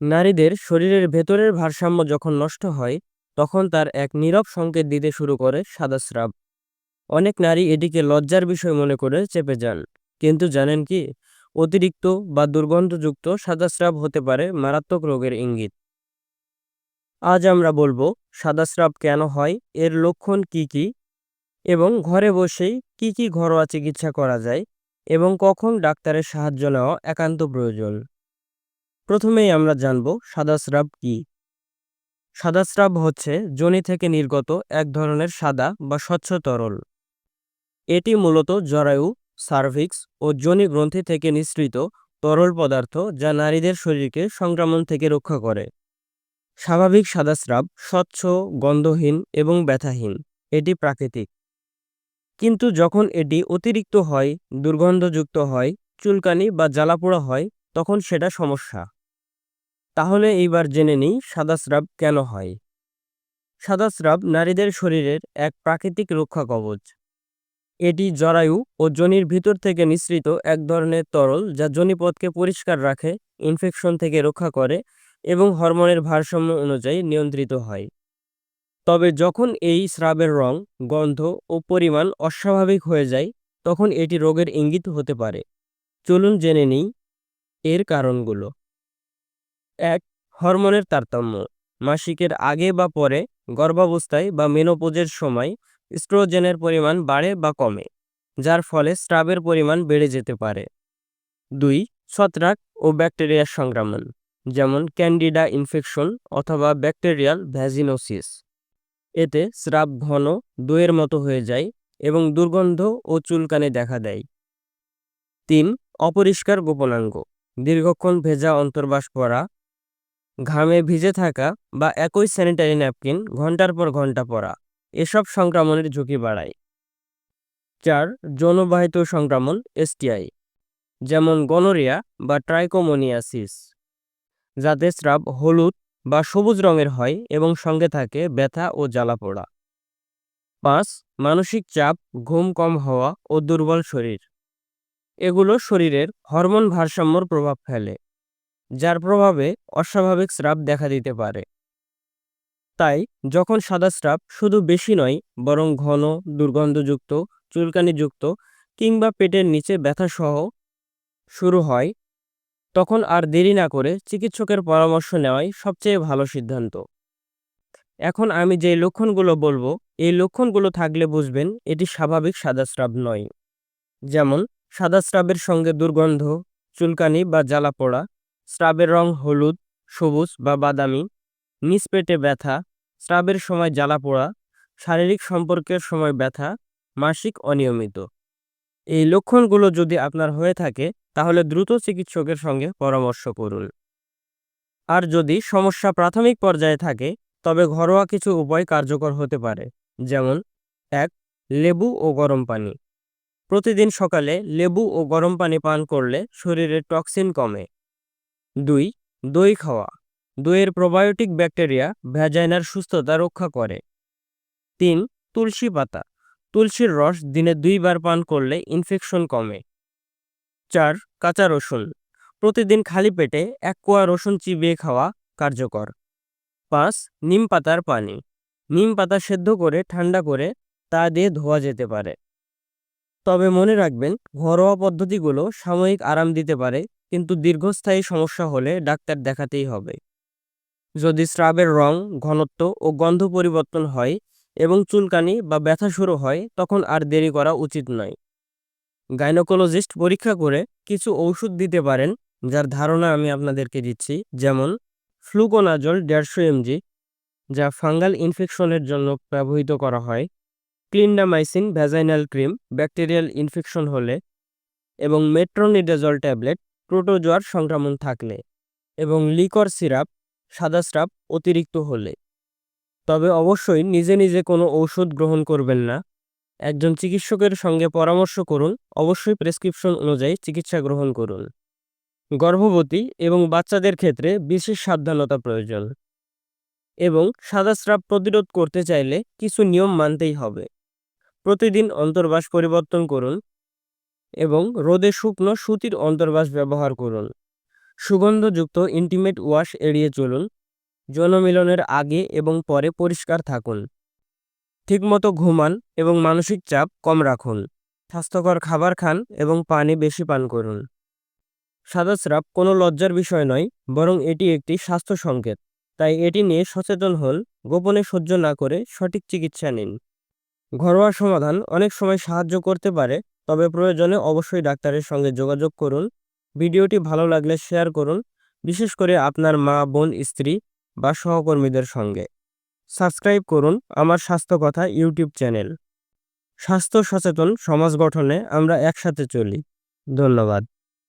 নারীদের শরীরের ভেতরের ভারসাম্য যখন নষ্ট হয়, তখন তার এক নীরব সংকেত দিতে শুরু করে সাদা স্রাব অনেক নারী এটিকে লজ্জার বিষয় মনে করে চেপে যান। কিন্তু জানেন কি? অতিরিক্ত বা দুর্গন্ধযুক্ত সাদা স্রাব হতে পারে মারাত্মক রোগের ইঙ্গিত। আজ আমরা বলব সাদা স্রাব কেন হয়? এর লক্ষণ কি কি? এবং ঘরে বসেই কি কি ঘরোয়া চিকিৎসা করা যায়? এবং কখন ডাক্তারের সাহায্য নেওয়া একান্ত প্রয়োজন? প্রথমেই আমরা জানব সাদা স্রাব কি। সাদা স্রাব হচ্ছে যোনি থেকে নির্গত এক ধরনের সাদা বা স্বচ্ছ তরল। এটি মূলত জরায়ু, সার্ভিক্স ও যোনি গ্রন্থি থেকে নিঃসৃত তরল পদার্থ যা নারীদের শরীরকে সংক্রমণ থেকে রক্ষা করে। স্বাভাবিক সাদা স্রাব স্বচ্ছ, গন্ধহীন এবং ব্যথাহীন, এটি প্রাকৃতিক। কিন্তু যখন এটি অতিরিক্ত হয়, দুর্গন্ধযুক্ত হয়, চুলকানি বা জ্বালাপোড়া হয়, তখন সেটা সমস্যা। তাহলে এইবার জেনে নিই সাদা স্রাব কেন হয়। সাদা স্রাব নারীদের শরীরের এক প্রাকৃতিক রক্ষা কবচ। এটি জরায়ু ও যোনির ভিতর থেকে নিঃসৃত এক ধরনের তরল যা যোনিপথকে পরিষ্কার রাখে, ইনফেকশন থেকে রক্ষা করে এবং হরমোনের ভারসাম্য অনুযায়ী নিয়ন্ত্রিত হয়। তবে যখন এই স্রাবের রং, গন্ধ ও পরিমাণ অস্বাভাবিক হয়ে যায়, তখন এটি রোগের ইঙ্গিত হতে পারে। চলুন জেনে নিই এর কারণগুলো। এক হরমোনের তারতম্য। মাসিকের আগে বা পরে, গর্ভাবস্থায় বা মেনোপোজের সময় স্ট্রোজেনের পরিমাণ বাড়ে বা কমে, যার ফলে স্রাবের পরিমাণ বেড়ে যেতে পারে। দুই, ছত্রাক ও ব্যাকটেরিয়ার সংক্রমণ, যেমন ক্যান্ডিডা ইনফেকশন অথবা ব্যাকটেরিয়াল ভ্যাজিনোসিস। এতে স্রাব ঘন, দইয়ের মতো হয়ে যায় এবং দুর্গন্ধ ও চুলকানি দেখা দেয়। তিন, অপরিষ্কার গোপনাঙ্গ, দীর্ঘক্ষণ ভেজা অন্তর্বাস করা ঘামে ভিজে থাকা বা একই স্যানিটারি ন্যাপকিন ঘণ্টার পর ঘণ্টা পরা, এসব সংক্রমণের ঝুঁকি বাড়ায়। চার, যৌনবাহিত সংক্রমণ এসটিআই যেমন গনোরিয়া বা ট্রাইকোমোনিয়াসিস যাতে স্রাব হলুদ বা সবুজ রঙের হয় এবং সঙ্গে থাকে ব্যথা ও জ্বালাপোড়া পাঁচ, মানসিক চাপ, ঘুম কম হওয়া ও দুর্বল শরীর, এগুলো শরীরের হরমোন ভারসাম্যর প্রভাব ফেলে। যার প্রভাবে অস্বাভাবিক স্রাব দেখা দিতে পারে। তাই যখন সাদা স্রাব শুধু বেশি নয়, বরং ঘন, দুর্গন্ধযুক্ত, চুলকানিযুক্ত কিংবা পেটের নিচে ব্যথাসহ শুরু হয়, তখন আর দেরি না করে চিকিৎসকের পরামর্শ নেওয়াই সবচেয়ে ভালো সিদ্ধান্ত। এখন আমি যে লক্ষণগুলো বলব, এই লক্ষণগুলো থাকলে বুঝবেন এটি স্বাভাবিক সাদা স্রাব নয়। যেমন, সাদা স্রাবের সঙ্গে দুর্গন্ধ, চুলকানি বা জ্বালা পোড়া স্রাবের রং হলুদ, সবুজ বা বাদামি, নিচ পেটে ব্যথা, স্রাবের সময় জ্বালা পোড়া, শারীরিক সম্পর্কের সময় ব্যথা, মাসিক অনিয়মিত। এই লক্ষণগুলো যদি আপনার হয়ে থাকে, তাহলে দ্রুত চিকিৎসকের সঙ্গে পরামর্শ করুন। আর যদি সমস্যা প্রাথমিক পর্যায়ে থাকে, তবে ঘরোয়া কিছু উপায় কার্যকর হতে পারে। যেমন, এক, লেবু ও গরম পানি। প্রতিদিন সকালে লেবু ও গরম পানি পান করলে শরীরের টক্সিন কমে। দুই, দই খাওয়া। দইয়ের প্রোবায়োটিক ব্যাকটেরিয়া ভ্যাজাইনার সুস্থতা রক্ষা করে। তিন, তুলসী পাতা। তুলসীর রস দিনে দুইবার পান করলে ইনফেকশন কমে। চার, কাঁচা রসুন। প্রতিদিন খালি পেটে এক কোয়া রসুন চিবিয়ে খাওয়া কার্যকর। পাঁচ, নিম পাতার পানি। নিম পাতা সেদ্ধ করে, ঠান্ডা করে তা দিয়ে ধোয়া যেতে পারে। তবে মনে রাখবেন, ঘরোয়া পদ্ধতিগুলো সাময়িক আরাম দিতে পারে, কিন্তু দীর্ঘস্থায়ী সমস্যা হলে ডাক্তার দেখাতেই হবে। যদি স্রাবের রং, ঘনত্ব ও গন্ধ পরিবর্তন হয় এবং চুলকানি বা ব্যথা শুরু হয়, তখন আর দেরি করা উচিত নয়। গাইনোকোলজিস্ট পরীক্ষা করে কিছু ঔষধ দিতে পারেন, যার ধারণা আমি আপনাদেরকে দিচ্ছি, যেমন ফ্লুকোনাজল দেড়শো এমজি, যা ফাঙ্গাল ইনফেকশনের জন্য ব্যবহৃত করা হয় clindamycin vaginal cream, bacterial infection হলে এবং মেট্রোনিডাজল ট্যাবলেট, প্রোটোজোয়ার সংক্রমণ থাকলে এবং লিকর সিরাপ, সাদা স্রাপ অতিরিক্ত হলে। তবে অবশ্যই নিজে নিজে কোনো ঔষধ গ্রহণ করবেন না। একজন চিকিৎসকের সঙ্গে পরামর্শ করুন, অবশ্যই প্রেসক্রিপশন অনুযায়ী চিকিৎসা গ্রহণ করুন। গর্ভবতী এবং বাচ্চাদের ক্ষেত্রে বিশেষ সাবধানতা প্রয়োজন এবং সাদা স্রাব প্রতিরোধ করতে চাইলে কিছু নিয়ম মানতেই হবে। প্রতিদিন অন্তর্বাস পরিবর্তন করুন এবং রোদে শুকনো সুতির অন্তর্বাস ব্যবহার করুন। সুগন্ধযুক্ত ইন্টিমেট ওয়াশ এড়িয়ে চলুন। যৌনমিলনের আগে এবং পরে পরিষ্কার থাকুন। ঠিকমতো ঘুমান এবং মানসিক চাপ কম রাখুন। স্বাস্থ্যকর খাবার খান এবং পানি বেশি পান করুন। সাদাস্রাব কোনো লজ্জার বিষয় নয়, বরং এটি একটি স্বাস্থ্য সংকেত। তাই এটি নিয়ে সচেতন হন, গোপনে সহ্য না করে সঠিক চিকিৎসা নিন। ঘরোয়া সমাধান অনেক সময় সাহায্য করতে পারে, তবে প্রয়োজনে অবশ্যই ডাক্তারের সঙ্গে যোগাযোগ করুন। ভিডিওটি ভালো লাগলে শেয়ার করুন, বিশেষ করে আপনার মা, বোন, স্ত্রী বা সহকর্মীদের সঙ্গে। সাবস্ক্রাইব করুন আমার স্বাস্থ্য কথা ইউটিউব চ্যানেল। স্বাস্থ্য সচেতন সমাজ গঠনে আমরা একসাথে চলি। ধন্যবাদ।